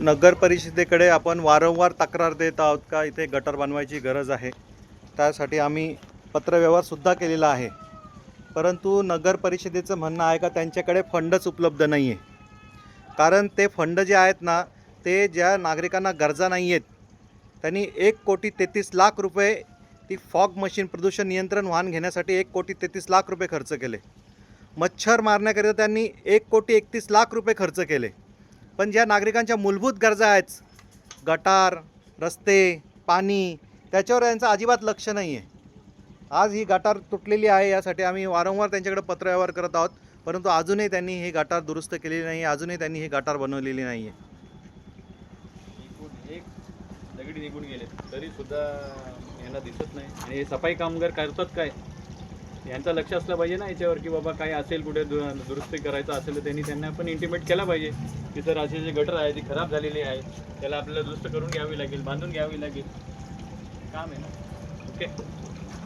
नगर परिषदेकडे आपण वारंवार तक्रार देत आहोत का? इथे गटर बनवायची गरज आहे. त्यासाठी आम्ही पत्रव्यवहारसुद्धा केलेला आहे. परंतु नगर परिषदेचं म्हणणं आहे का? त्यांच्याकडे फंडच उपलब्ध नाही आहे कारण ते फंड जे आहेत ना ते ज्या नागरिकांना गरजा नाही आहेत त्यांनी एक कोटी तेहतीस लाख रुपये ती फॉग मशीन प्रदूषण नियंत्रण वाहन घेण्यासाठी एक कोटी तेहतीस लाख रुपये खर्च केले. मच्छर मारण्याकरिता त्यांनी एक कोटी एकतीस लाख रुपये खर्च केले. पण ज्या नागरिकांच्या मूलभूत गरजा आहेत गटार रस्ते पाणी त्याच्यावर यांचं अजिबात लक्ष नाही आहे आज ही गटार तुटलेली आहे यासाठी आम्ही वारंवार त्यांच्याकडे पत्रव्यवहार करत आहोत. परंतु अजूनही त्यांनी ही गटार दुरुस्त केलेली नाही अजूनही त्यांनी ही गटार बनवलेली नाही आहे निघून एक दगडी निघून गेले. तरी सुद्धा यांना दिसत नाही. आणि हे सफाई कामगार करतात काय? यांचं लक्ष असलं पाहिजे ना याच्यावर की बाबा काय असेल कुठे दु दुरुस्ती करायचं असेल तर त्यांनी त्यांना पण इंटिमेट केला पाहिजे. की सर असे जे गटर आहे ती खराब झालेली आहे. त्याला आपल्याला दुरुस्त करून घ्यावी लागेल बांधून घ्यावी लागेल. काम आहे ना? ओके